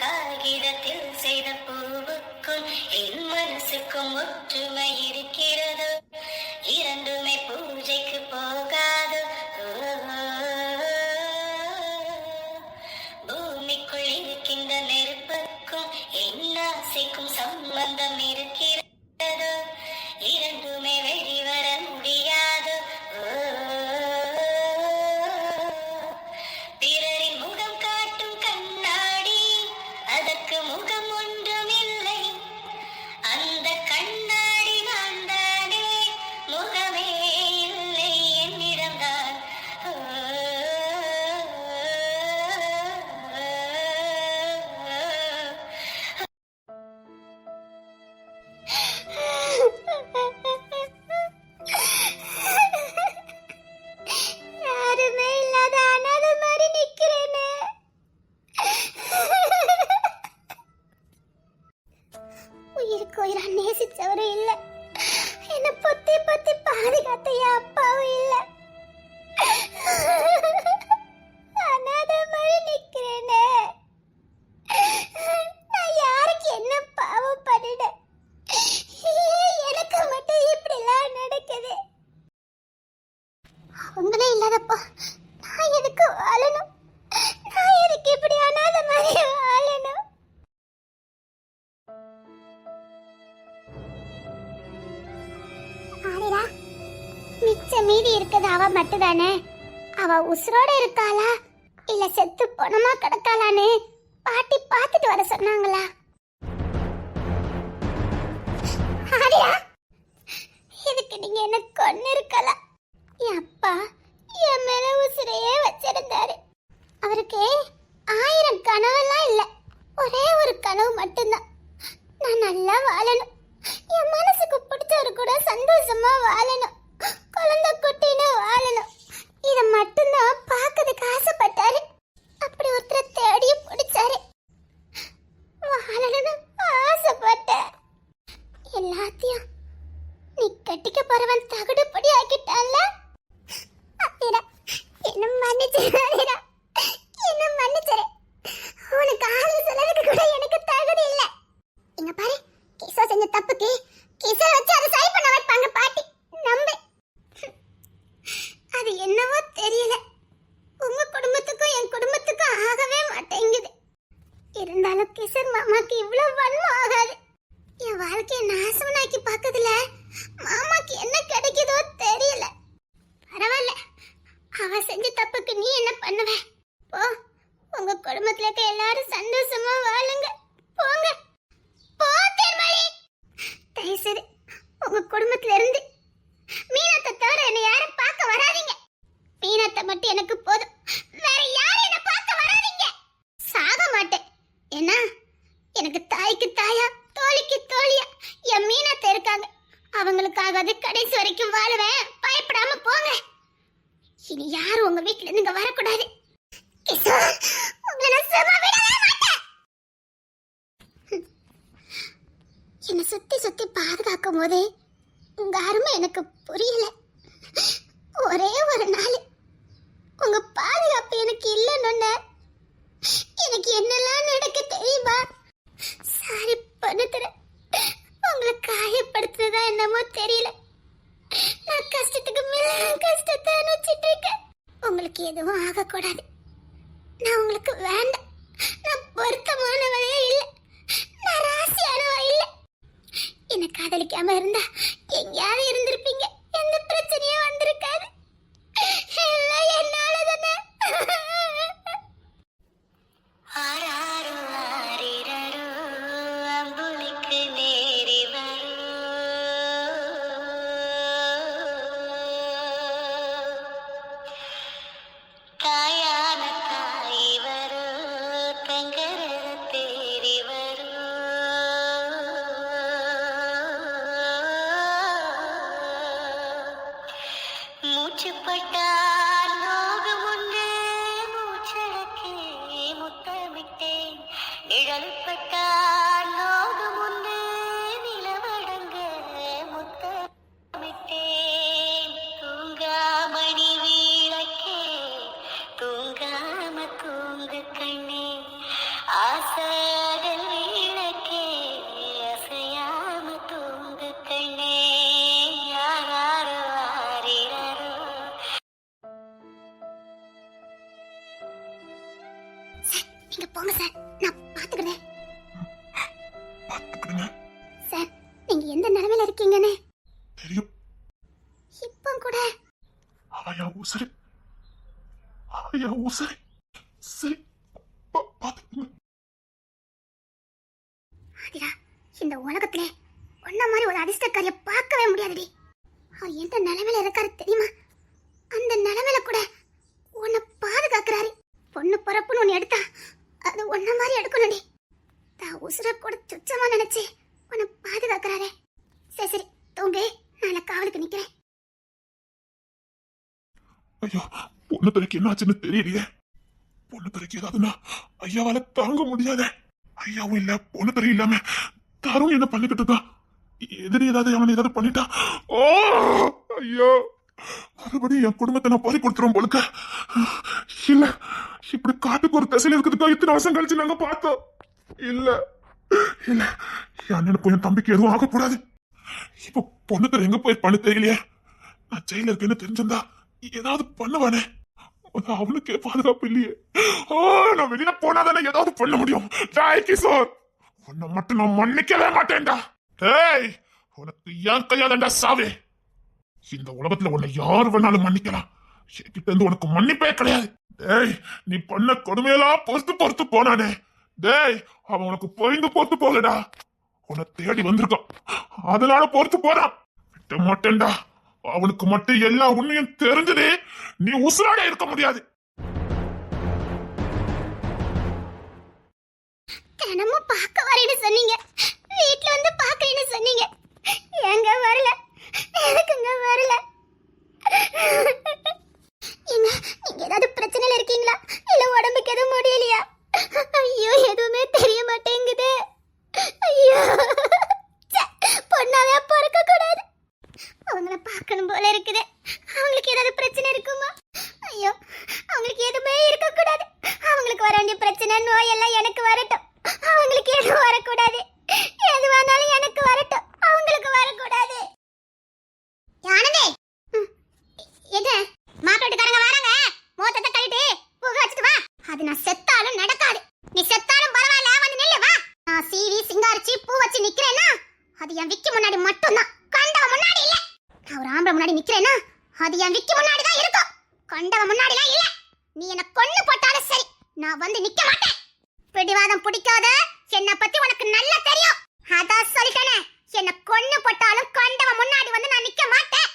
காகிதத்தில் செய்த பூவுக்கும் என் மனசுக்கும் ஒற்றுமை இருக்கிறது? உயிருக்கு உயிரா நேசிச்சவரும் இல்ல. என்ன பொத்தி பொத்தி பாதுகாத்த என் அப்பாவும் இல்லை. மிச்ச மீதி இருக்குது அவ மட்டும்தானே? அவ உசுரோட இருக்காளா? இல்ல செத்து பொணமா கிடக்காளான்னு பாட்டி பார்த்துட்டு வர சொன்னாங்களா? ஆரிரா இதுக்கு நீங்க என்ன கொன்னு இருக்கலாம் என் அப்பா என் மேல உசுரையே வச்சிருந்தாரு. அவருக்கு ஆயிரம் கனவெல்லாம் இல்ல. ஒரே ஒரு கனவு மட்டும்தான். நான் நல்லா வாழணும். என் மனசுக்கு பிடிச்சவரு கூட சந்தோஷமா வாழணும். குழந்தை குட்டின்னு வாழணும். இதை மட்டும்தான் பார்க்கறதுக்கு ஆசைப்பட்டாரு அப்படி ஒருத்தரை தேடியும் பிடிச்சாரு வாழணும்னு ஆசைப்பட்டேன் எல்லாத்தையும் நீ கட்டிக்க போறவன் தகுடுபடி ஆக்கிட்டான்ல அத்தீரா என்ன மன்னிச்சிடாதீரா என்ன மன்னிச்சிரு உனக்கு ஆளு செலவுக்கு கூட எனக்கு தகுதி இல்ல இங்க பாரு கிசோ செஞ்ச தப்புக்கு கிசோ வச்சு அதை சரி பண்ண வைப்பாங்க பாட்டி நம்பு அது என்னவோ தெரியல உங்க குடும்பத்துக்கும் என் குடும்பத்துக்கும் ஆகவே மாட்டேங்குது இருந்தாலும் கிசர் மாமாக்கு இவ்வளவு வன்மம் ஆகாது. என் வாழ்க்கையை நாசவனாக்கி பார்க்கறதுல மாமாக்கு என்ன கிடைக்குதோ தெரியல. பரவாயில்ல அவ செஞ்ச தப்புக்கு நீ என்ன பண்ணுவ? போ உங்க குடும்பத்துல இருக்க எல்லாரும் சந்தோஷமா வாழுங்க. போங்க. போ தேர்மொழி தயசரி உங்க குடும்பத்துல இருந்து மீனத்தை தவிர என்னை யாரும் பார்க்க வராதீங்க. மீனத்தை மட்டும் எனக்கு போதும். வேற யாரும் என்ன பார்க்க வராதீங்க. சாக மாட்டேன். ஏன்னா எனக்கு தாய்க்கு தாயா தோழிக்கு தோழியா என் மீனத்தை இருக்காங்க. அவங்களுக்காக அது கடைசி வரைக்கும் வாழுவேன். பயப்படாம போங்க. இனி யாரும் உங்க வீட்டுல இருந்து இங்க வரக்கூடாது. என்னை சுத்தி சுத்தி பாதுகாக்கும் போது உங்க அருமை எனக்கு புரியல ஒரே ஒரு நாள் உங்க பாதுகாப்பு எனக்கு இல்லைன்னு எனக்கு என்னெல்லாம் நடக்க தெரியுமா சாரி பண்ணுத்துற உங்களை காயப்படுத்துறதா என்னமோ தெரியல நான் கஷ்டத்துக்கு மேல கஷ்டத்தை அனுப்பிச்சிட்டு இருக்கேன் உங்களுக்கு எதுவும் ஆகக்கூடாது. நான் உங்களுக்கு வேண்டாம் உன்ன மாதிரி ஒரு அதிர்ஷ்டக்காரிய பார்க்கவே முடியாதுடி. அவர் எந்த நிலைமையில இருக்காரு தெரியுமா? அந்த நிலைமையில கூட உன்னை பாதுகாக்கிறாரு. பொண்ணு பிறப்புன்னு ஒன்று எடுத்தா அது ஒன்ன மாதிரி எடுக்கணும்டி. தான் உசுர கூட சுச்சமா நினைச்சு உன்னை பாதுகாக்கிறாரே. சரி சரி தூங்கு. நாளை காவலுக்கு நிக்கிறேன். ஐயோ பொண்ணு துறைக்கு என்ன தெரியலையே. பொண்ணு துறைக்கு ஏதாவதுன்னா ஐயாவால தாங்க முடியாத. ஐயாவும் இல்ல பொண்ணு துறை இல்லாம தரும் என்ன பண்ணிக்கிட்டு இருக்கான் எதிரி ஏதாவது அவன் ஏதாவது பண்ணிட்டா? ஓ ஐயோ. மறுபடியும் என் குடும்பத்தை நான் பறி கொடுத்துருவோம் போலுக்க. இல்ல இப்படி காட்டுக்கு ஒரு திசையில இருக்கிறதுக்கா இத்தனை வருஷம் கழிச்சு நாங்க பார்த்தோம். இல்ல இல்ல என் நினைப்பு என் தம்பிக்கு எதுவும் ஆகக்கூடாது. இப்போ பொண்ணு துறை எங்க போயிருப்பான்னு தெரியலையே. நான் ஜெயில இருக்கேன்னு தெரிஞ்சிருந்தா ஏதாவது பண்ணுவானே. அவனுக்கே பாதுகாப்பு இல்லையே. ஓ நான் வெளியில போனாதானே ஏதாவது பண்ண முடியும். சார் உன்னை மட்டும் நான் மன்னிக்கவே மாட்டேன்டா. டேய் உனக்கு ஏன் கையாதண்டா சாவே? இந்த உலகத்துல உன்னை யார் வேணாலும் மன்னிக்கலாம் என்கிட்ட இருந்து உனக்கு மன்னிப்பே கிடையாது. டேய் நீ பண்ண கொடுமையெல்லாம் பொறுத்து பொறுத்து போனானே. டேய் அவன் உனக்கு பொய்ந்து பொறுத்து போகலடா. உன்னை தேடி வந்திருக்கான். அதனால பொறுத்து போறான். விட்ட மாட்டேன்டா. அவனுக்கு மட்டும் எல்லா உண்மையும் தெரிஞ்சது நீ உசுராட இருக்க முடியாது. தினமும் பார்க்க வரேன்னு சொன்னீங்க. வீட்ல வந்து பார்க்கறேன்னு சொன்னீங்க. எங்க வரல? எதுக்குங்க வரல? எங்க நீங்க ஏதாவது பிரச்சனையில இருக்கீங்களா? இல்ல உடம்புக்கு எதுவும் முடியலையா? ஐயோ எதுவுமே தெரிய மாட்டேன் ஐயோ ச்சே, பொண்ணாவே பிறக்க கூடாது அவங்கள பார்க்கணும் போல இருக்குது அவங்களுக்கு ஏதாவது பிரச்சனை இருக்குமா ஐயோ அவங்களுக்கு எதுவுமே இருக்க கூடாது அவங்களுக்கு வர வேண்டிய பிரச்சனை நோய் எல்லாம் எனக்கு வரட்டும் அவங்களுக்கு எதுவும் வரக்கூடாது எது வேணாலும் எனக்கு வரட்டும் அவங்களுக்கு வரக்கூடாது ஆனந்தே எது மாப்பிட்டுக்காரங்க வராங்க மோத்தத்தை கழிட்டு பூ வச்சுட்டு வா அது நான் செத்தாலும் நடக்காது நீ செத்தாலும் பரவாயில்ல வந்து நில்லு வா நான் சீவி சிங்காரிச்சு பூ வச்சு நிக்கிறேன்னா அது என் விக்கி முன்னாடி மட்டும்தான். கண்டவன் முன்னாடி இல்ல. நான் ஒரு ஆம்பளை முன்னாடி நிக்கிறேன்னா அது என் விக்கி முன்னாடி தான் இருக்கும். கண்டவன் முன்னாடிலாம் இல்ல. நீ என்ன கொன்னு போட்டாலும் சரி நான் வந்து நிக்க மாட்டேன். பிடிவாதம் பிடிக்காத என்ன பத்தி உனக்கு நல்லா தெரியும். அதான் சொல்லிட்டேனே என்ன கொன்னு போட்டாலும் கண்டவன் முன்னாடி வந்து நான் நிக்க மாட்டேன்.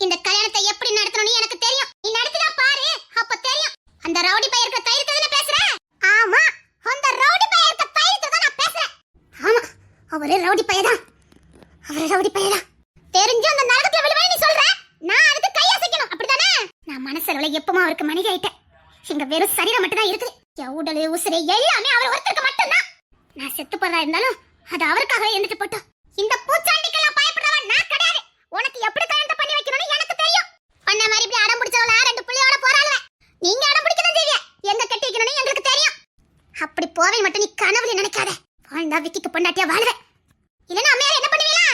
இந்த கல்யாணத்தை எப்படி நடத்தணும்னு எனக்கு தெரியும். நீ நடத்தினா பாரு அப்ப தெரியும். அந்த ரவுடி பையருக்கு தைரியத்துல பேசுற? ஆமா அந்த ரவுடி பையருக்கு தைரியத்துல தான் நான் பேசுறேன். ஆமா அவரே ரவுடி பையதான் அவரே ரவுடி பையதான் தெரிஞ்சு அந்த நரகத்துல விழுவே நீ சொல்ற? நான் அடுத்து கை அசைக்கணும். அப்படிதானே நான் மனசளவுல எப்பவும் அவருக்கு மனைவி ஆயிட்டேன். எங்க வெறும் சரீரம் மட்டும் தான் இருக்குது. என் உடலு உசுறு எல்லாமே அவர் ஒருத்தருக்கு மட்டும்தான். நான் செத்து போறதா இருந்தாலும் அது அவருக்காகவே எழுந்துட்டு போட்டோம். இந்த பூச்சாண்டிக்கெல்லாம் பயப்படுறவன் நான் கிடையாது. உனக்கு எப்படி கல்யாணத்தை பண்ணி வைக்கணும்னு எனக்கு தெரியும். பண்ண மாதிரி இப்படி அடம் பிடிச்சவள ரெண்டு புள்ளியோட போறாளுவ. நீங்க அடம் பிடிக்கணும் தெரிய எங்க கட்டி வைக்கணும்னு எங்களுக்கு தெரியும். அப்படி போவே மட்டும் நீ கனவுல நினைக்காத. வாழ்ந்தா விக்கிக்கு பொண்டாட்டியா வாழ்வேன் இல்லைன்னா அம்மையார் என்ன பண்ணுவீங்களா?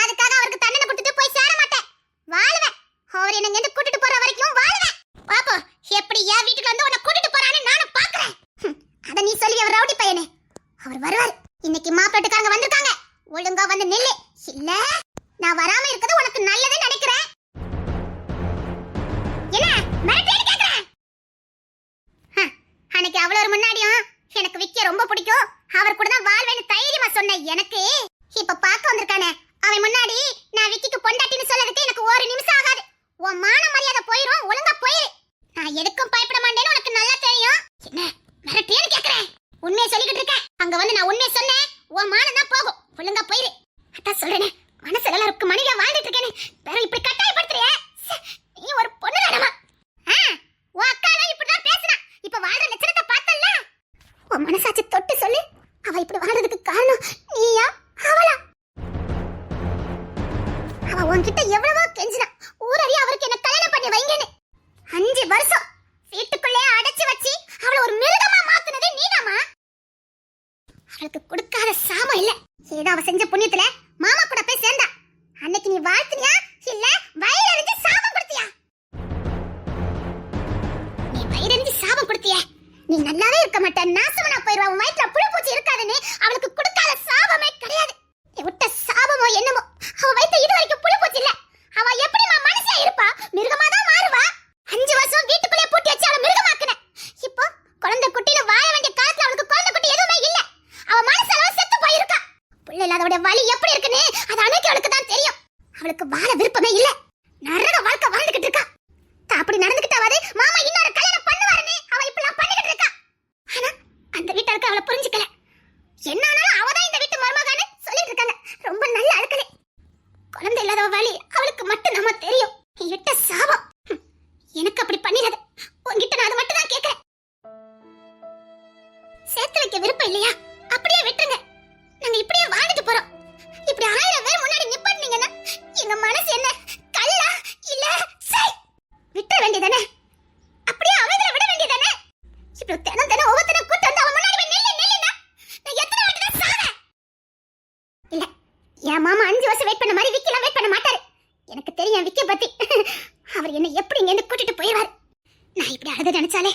அதுக்காக அவருக்கு தண்டனை கொடுத்துட்டு போய் சேர மாட்டேன். வாழ்வேன். அவர் என்ன இங்க கூட்டிட்டு போற வரைக்கும் வாழ்வேன். பாப்போ எப்படி ஏன் வீட்டுக்கு வந்து உன்னை கூட்டிட்டு போறான்னு நானும் பாக்குறேன். அத நீ சொல்லி அவர் ரவுடி பையனே. அவர் வருவார். இன்னைக்கு மாப்பிட்டுக்காரங்க வந்திருக்காங்க. ஒழுங்கா வந்து நில்லு. இல்ல. அன்னைக்கு இப்படி தினம் தினம் ஒவ்வொருத்தரும் கூட்டு வந்து அவன் முன்னாடி போய் நில்லு நில்லுன்னா நான் எத்தனை வாட்டி தான் சாவேன். இல்ல என் மாமா அஞ்சு வருஷம் வெயிட் பண்ண மாதிரி விக்கலாம் வெயிட் பண்ண மாட்டாரு. எனக்கு தெரியும் விக்கி பத்தி. அவர் என்ன எப்படி இங்க கூட்டிட்டு போயிடுவார்? நான் இப்படி அழுத நினைச்சாலே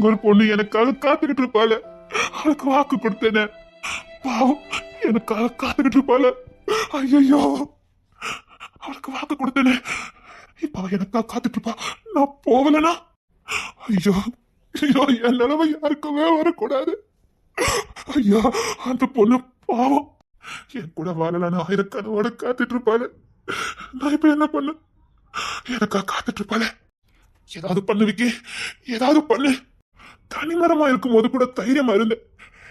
அங்க ஒரு பொண்ணு எனக்காக காத்துக்கிட்டு இருப்பாள. அவளுக்கு வாக்கு கொடுத்தேனே. பாவம் எனக்காக காத்துக்கிட்டு இருப்பாள. ஐயோ அவளுக்கு வாக்கு கொடுத்தேனே. இப்ப அவ எனக்காக காத்துட்டு இருப்பா. நான் போகலனா? ஐயோ ஐயோ என் நிலைமை யாருக்குமே வரக்கூடாது. ஐயா அந்த பொண்ணு பாவம். என் கூட வாழலான்னு ஆயிரக்கணவோட காத்துட்டு இருப்பாள. நான் இப்ப என்ன பண்ண? எனக்கா காத்துட்டு இருப்பாள. ஏதாவது பண்ணு விக்கி. ஏதாவது பண்ணு. தனிமரமா இருக்கும் போது கூட தைரியமா இருந்தேன்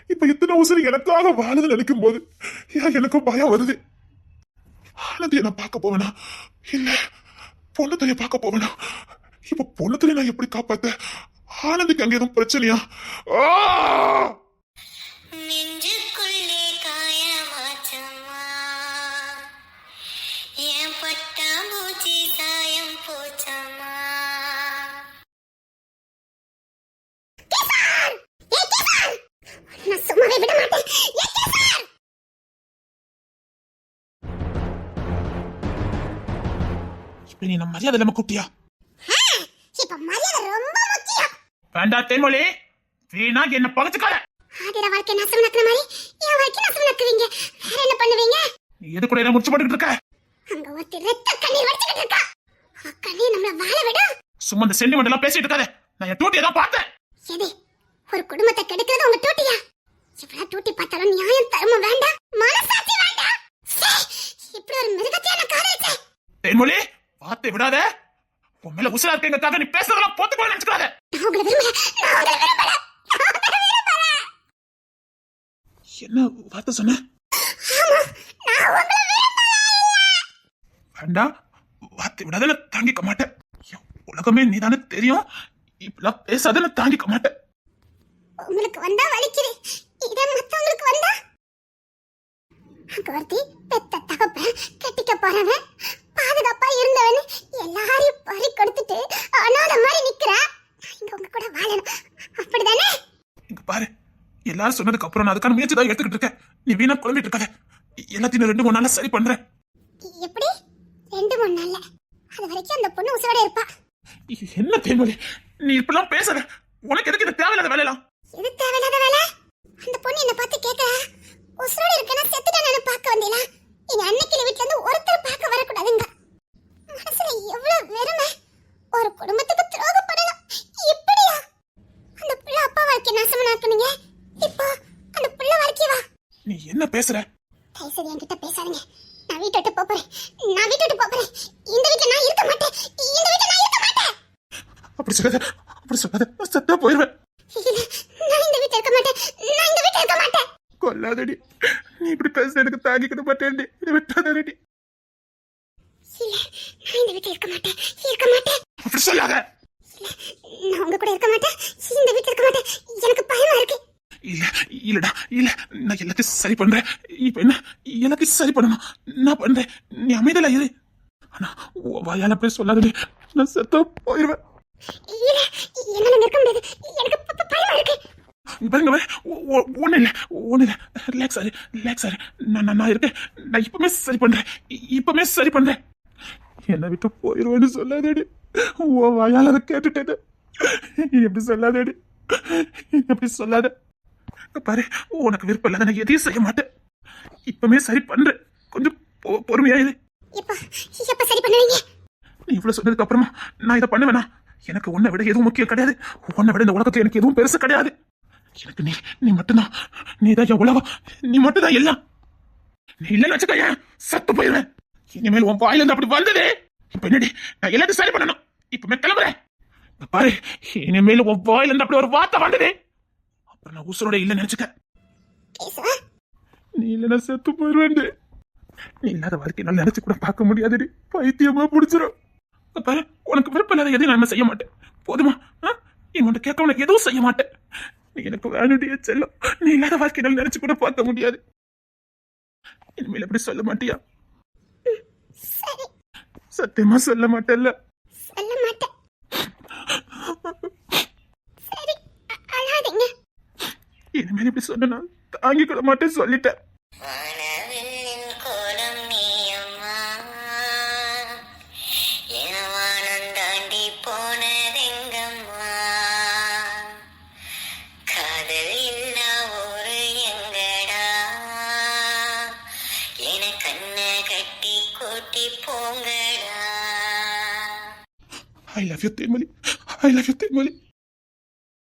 இப்ப இத்தனை உசுறு எனக்காக வாழுது நினைக்கும் போது ஏன் எனக்கும் பயம் வருது? ஆனந்தி என்ன பார்க்க போவேனா? இல்ல பொண்ணத்தைய பார்க்க போவேனா? இப்ப பொண்ணத்தைய நான் எப்படி காப்பாத்த ஆனந்திக்கு அங்க எதுவும் பிரச்சனையா? ஆ! நீ நம்ம மரியாதை இல்லாம கூப்பிட்டியா? இப்ப மரியாதை ரொம்ப முக்கியம். வேண்டா தேன்மொழி வீணா என்ன பகச்சுக்காத. ஆதிர வாழ்க்கை நசம் நக்கிற மாதிரி என் வாழ்க்கை நசம் நக்குவீங்க. வேற என்ன பண்ணுவீங்க? நீ எது கூட என்ன முடிச்சு போட்டுக்கிட்டு இருக்க? அங்க ஒருத்தி ரத்த கண்ணீர் வடிச்சுக்கிட்டு இருக்கா கண்ணீர் நம்மள வாழ விடும் சும்மா இந்த சென்டிமெண்ட் எல்லாம் பேசிட்டு இருக்காத. நான் என் டூட்டியை தான் பார்த்தேன். எது? ஒரு குடும்பத்தை கெடுக்கிறது உங்க டூட்டியா இவ்வளவு டூட்டி பார்த்தாலும் நியாயம் தர்மம் வேண்டாம் மனசாட்சி வேண்டாம் சே, இப்படி ஒரு மிருகத்தையா நான் காதலிச்சேன் தேன்மொழி பார்த்து விடாத உன் மேல உசுரா இருக்கேங்கிறதுக்காக நீ பேசுறதெல்லாம் போத்துக்கோ நினைச்சுக்காத. என்ன வார்த்தை சொன்ன? வேண்டாம் வார்த்தை விடாத தாங்கிக்க மாட்டேன். உலகமே நீதானே தெரியும். இப்பெல்லாம் பேசாத நான் தாங்கிக்க மாட்டேன். உங்களுக்கு வந்தா வலிக்குது. இதே மத்தவங்களுக்கு வந்தா? அங்க ஒருத்தி பெத்த தகப்ப கட்டிக்க போறவன். பாதுகாப்பா இருந்தவன் எல்லாரையும் பறி கொடுத்துட்டு அனாத மாதிரி நிக்கிறா. இங்க உங்க கூட வாழணும். அப்படிதானே? இங்க பாரு. எல்லாரும் சொன்னதுக்கு அப்புறம் நான் அதுக்கான முயற்சி தான் எடுத்துக்கிட்டு இருக்கேன். நீ வீணா குழம்பிட்டு இருக்காத. எல்லாத்தையும் ரெண்டு மூணு நாள்ல சரி பண்றேன். எப்படி? ரெண்டு மூணு நாள்ல? அது வரைக்கும் அந்த பொண்ணு உசுரோட இருப்பா. என்ன தேன்மொழி? நீ இப்பெல்லாம் பேசுற உனக்கு எதுக்கு இந்த தேவையில்லாத வேலையெல்லாம்? எது தேவையில்லாத வேலை? அந்த பொண்ணு என்ன பார்த்து கேட்கறா உசுரோட இருக்கனா செத்துட்டானு பார்க்க வந்தீங்களா? எங்க அன்னைக்கு வீட்ல இருந்து ஒருத்தர் பார்க்க வரக்கூடாதுங்க. மனசுல எவ்வளவு வெறுமை. ஒரு குடும்பத்துக்கு துரோகம் இப்படியா? அந்த புள்ள அப்பா வாழ்க்கை நாசமனாக்குனீங்க இப்போ அந்த புள்ள வாழ்க்கையவா நீ என்ன பேசுற? தயவு செய்து என்கிட்ட பேசாதீங்க. நான் வீட்டை விட்டு போறேன். நான் வீட்டை விட்டு போறேன். இந்த வீட்டுல நான் இருக்க மாட்டேன். இந்த வீட்டுல நான் இருக்க மாட்டேன். அப்படி சொல்லாத. அப்படி சொல்லாத. செத்தா போயிருவேன். நான் இந்த வீட்டுல இருக்க மாட்டேன். நான் இந்த வீட்டுல இருக்க மாட்டேன். கொல்லாதடி. நீ இப்படி பேச எனக்கு தாங்கிக்கிட மாட்டேன்டி. இதை விட்டாதடி இல்ல நான் இந்த வீட்டுல இருக்க மாட்டேன். இருக்க மாட்டேன். அப்படி சொல்லாத. நான் உங்க கூட இருக்க மாட்டேன். இந்த வீட்டுல இருக்க மாட்டேன். எனக்கு பயமா இருக்கு. இல்ல இல்லடா இல்ல. நான் எல்லாத்தையும் சரி பண்றேன். இப்ப என்ன? எல்லாத்தையும் சரி பண்ணணும்? நான் பண்றேன். நீ அமைதல இரு. ஆனா வாயால போய் சொல்லாதடி. நான் செத்தா போயிருவேன். இல்ல என்னால நிற்க முடியாது. எனக்கு ப- ப- பயமா இருக்கு. இங்க பாருங்க பாரு. ஒ- ஒ- ஒண்ணும் இல்ல ஒண்ணும் இல்ல. ரிலாக்ஸ் ஆரு ரிலாக்ஸ் ஆரு நான் நான் நான் இருக்கேன். நான் இப்பவுமே சரி பண்றேன். இ- இப்பவுமே சரி பண்றேன். என்னை விட்டு போயிருவேன்னு சொல்லாதடி. உன் வாயால அதை கேட்டுட்டேன். நீ எப்படி சொல்லாதடி. எப்படி சொல்லாத. பாரு உனக்கு விருப்பம் இல்லாத நான் எதையும் செய்ய மாட்டேன். இப்பவுமே சரி பண்றேன். கொஞ்சம் பொ- பொறுமையா இரு. எப்ப எப்ப சரி பண்ணுவீங்க? நீ இவ்வளவு சொன்னதுக்கு அப்புறமா நான் இதை பண்ணுவேனா? எனக்கு உன்னை விட எதுவும் முக்கியம் கிடையாது. உன்னை விட இந்த உலகத்துல எனக்கு எதுவும் பெருசு கிடையாது. எனக்கு நீ நீ மட்டும்தான். நீ தான் என் உலகம். நீ மட்டும்தான் எல்லாம். நீ இல்லைன்னு வச்சுக்க சத்து போயிருவேன். இனிமேல் உன் வாயில இருந்து அப்படி வந்ததே. இப்ப என்னடி? நான் எல்லாத்தையும் சரி பண்ணணும். இப்ப கிளம்புறேன். பாரு இனிமேல் உன் வாயில இருந்து அப்படி ஒரு வார்த்தை வந்ததே. அப்புறம் நான் உசுரோட இல்லைன்னு நினைச்சுக்க. நீ இல்லைன்னா செத்து போயிருவேன் நீ இல்லாத வாழ்க்கை நான் நினைச்சு கூட பார்க்க முடியாதுடி. பைத்தியமா பிடிச்சிரும். இங்க பாரு உனக்கு விருப்பம் இல்லாத எதையும் நான் செய்ய மாட்டேன். போதுமா? உன்னை கேட்க உனக்கு எதுவும் செய்ய மாட்டேன். எனக்கு வேணுடைய செல்லம். நீ இல்லாத வாழ்க்கை நான் நினைச்சு கூட பார்க்க முடியாது. இனிமேல் எப்படி சொல்ல மாட்டியா? சத்தியமா சொல்ல மாட்டேல்ல. சொல்ல மாட்டேன். சரி அ- அழாதீங்க. இனிமேல் இப்படி சொன்ன நான் தாங்கிக்கிட மாட்டேன் சொல்லிட்டேன். love you, Timoli. I love you, Timoli.